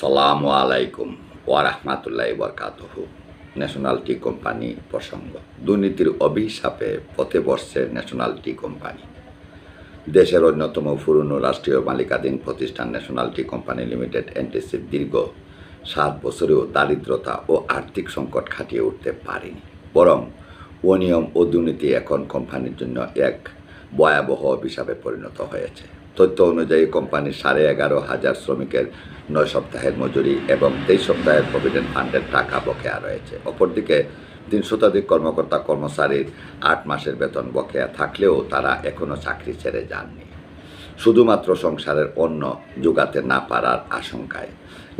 আসসালামু আলাইকুম ওয়ারহমাতুল্লাহ বরকাতহ। National tea company প্রসঙ্গ। দুর্নীতির অভিশাপে পথে বসছে ন্যাশনাল টি কোম্পানি। দেশের অন্যতম পুরনো রাষ্ট্রীয় মালিকাধীন প্রতিষ্ঠান ন্যাশনাল টি কোম্পানি লিমিটেড এনটিসির দীর্ঘ সাত বছরেও দারিদ্রতা ও আর্থিক সংকট খাটিয়ে উঠতে পারেনি। বরং অনিয়ম ও দুর্নীতি এখন কোম্পানির জন্য এক ভয়াবহ অভিশাপে পরিণত হয়েছে। তথ্য অনুযায়ী কোম্পানির সাড়ে এগারো হাজার শ্রমিকের নয় সপ্তাহের মজুরি এবং তেইশ সপ্তাহের প্রভিডেন্ট ফান্ডের টাকা বকেয়া রয়েছে। অপরদিকে, তিন শতাধিক কর্মকর্তা কর্মচারীর আট মাসের বেতন বকেয়া থাকলেও তারা এখনও চাকরি ছেড়ে যাননি। শুধুমাত্র সংসারের অন্য যোগাতে না পারার আশঙ্কায়।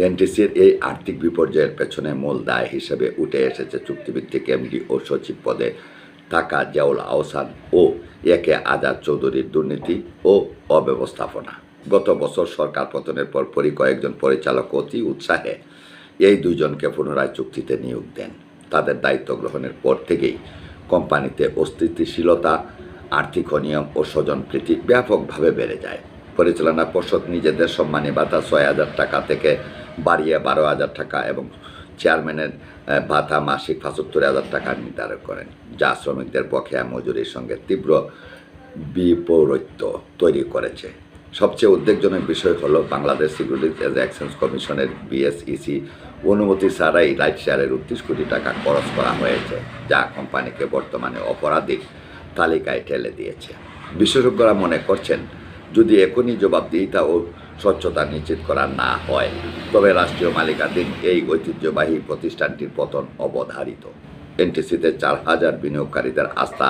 এনটিসির এই আর্থিক বিপর্যয়ের পেছনে মূল দায় হিসেবে উঠে এসেছে চুক্তিভিত্তিক এমডি ও সচিব পদে থাকা জিয়াউল আহসান ও একে আজাদ চৌধুরীর দুর্নীতি ও অব্যবস্থাপনা। গত বছর সরকার পতনের পর পরই কয়েকজন পরিচালক অতি উৎসাহে এই দুজনকে পুনরায় চুক্তিতে নিয়োগ দেন। তাদের দায়িত্ব গ্রহণের পর থেকেই কোম্পানিতে অস্থিতিশীলতা, আর্থিক অনিয়ম ও স্বজনপ্রীতি ব্যাপকভাবে বেড়ে যায়। পরিচালনা পর্ষদ নিজেদের সম্মানী ভাতা ছয় হাজার টাকা থেকে বাড়িয়ে বারো হাজার টাকা এবং চেয়ারম্যানের ভাতা মাসিক পঁচাত্তর হাজার টাকা নির্ধারণ করেন, যা শ্রমিকদের বকেয়া মজুরির সঙ্গে তীব্র বিপরীত্য তৈরি করেছে। সবচেয়ে উদ্বেগজনক বিষয় হলো বাংলাদেশ সিকিউরিটিজ অ্যান্ড এক্সচেঞ্জ কমিশনের বিএসইসি অনুমতি ছাড়াই রাইট শেয়ারের উনত্রিশ কোটি টাকা খরচ করা হয়েছে, যা কোম্পানিকে বর্তমানে অপরাধিক তালিকায় ঠেলে দিয়েছে। বিশেষজ্ঞরা মনে করছেন, যদি এখনই জবাবদিহিতা ও স্বচ্ছতা নিশ্চিত করা না হয়, তবে রাষ্ট্রীয় মালিকাধীন এই ঐতিহ্যবাহী প্রতিষ্ঠানটির পতন অবধারিত। এনটিসিতে চার হাজার বিনিয়োগকারীদের আস্থা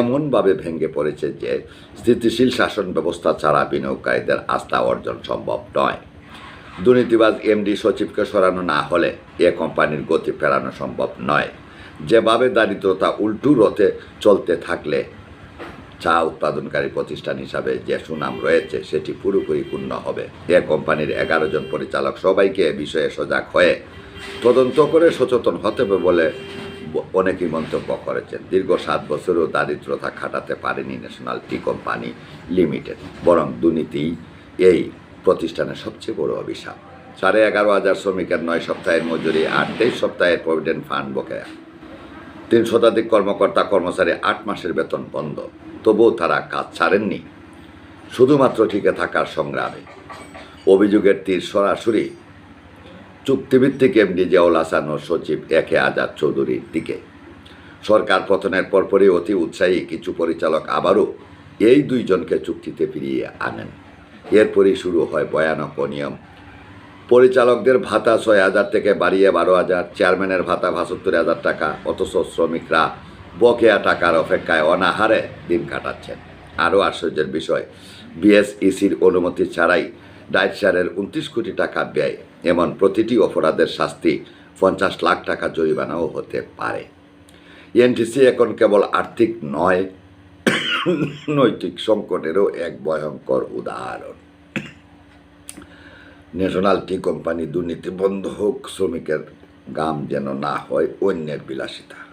এমনভাবে ভেঙে পড়েছে যে স্থিতিশীল শাসন ব্যবস্থা ছাড়া বিনিয়োগকারীদের আস্থা অর্জন সম্ভব নয়। দুর্নীতিবাজ এমডি সচিবকে সরানো না হলে এ কোম্পানির গতি ফেরানো সম্ভব নয়। যেভাবে দারিদ্রতা উল্টু রথে চলতে থাকলে চা উৎপাদনকারী প্রতিষ্ঠান হিসাবে যে সুনাম রয়েছে, সেটি পুরোপুরি পূর্ণ হবে। এ কোম্পানির এগারো জন পরিচালক সবাইকে এ বিষয়ে সজাগ হয়ে তদন্ত করে সচেতন হতে হবে বলে অনেকেই মন্তব্য করেছেন, দীর্ঘ সাত বছরেও দারিদ্রতা খাটাতে পারেনি ন্যাশনাল টি কোম্পানি লিমিটেড, বরং দুর্নীতি এই প্রতিষ্ঠানের সবচেয়ে বড় অভিশাপ। সাড়ে এগারো হাজার শ্রমিকের নয় সপ্তাহের মজুরি আর তেইশ সপ্তাহের প্রভিডেন্ট ফান্ড বকেয়া। তিন শতাধিক কর্মকর্তা কর্মচারী আট মাসের বেতন বন্ধ, তবুও তারা কাজ ছাড়েননি। শুধুমাত্র টিকে থাকার সংগ্রামে। অভিযোগের তীর সরাসরি চুক্তিভিত্তিক এমডি জিয়াউল হাসান ও সচিব একে আজাদ চৌধুরীর দিকে। সরকার পতনের পরপরই অতি উৎসাহী কিছু পরিচালক আবারও এই দুইজনকে চুক্তিতে ফিরিয়ে আনেন। এরপরই শুরু হয় ভয়ানক অনিয়ম। পরিচালকদের ভাতা ছয় হাজার থেকে বাড়িয়ে বারো হাজার, চেয়ারম্যানের ভাতা পঁচাত্তর হাজার টাকা, অথচ শ্রমিকরা বকেয়া টাকার অপেক্ষায় অনাহারে দিন কাটাচ্ছেন। আরও আশ্চর্যের বিষয়, বিএসইসির অনুমতি ছাড়াই ডাইট শেয়ারের উনত্রিশ কোটি টাকা ব্যয় এমন প্রতিটি অপরাধের শাস্তি পঞ্চাশ লাখ টাকা জরিমানাও হতে পারে। এনটিসি এখন কেবল আর্থিক নয়, নৈতিক সংকটেরও এক ভয়ঙ্কর উদাহরণ। ন্যাশনাল টি কোম্পানি দুর্নীতি বন্ধ হোক, শ্রমিকের গাম যেন না হয়, অন্যের বিলাসিতা।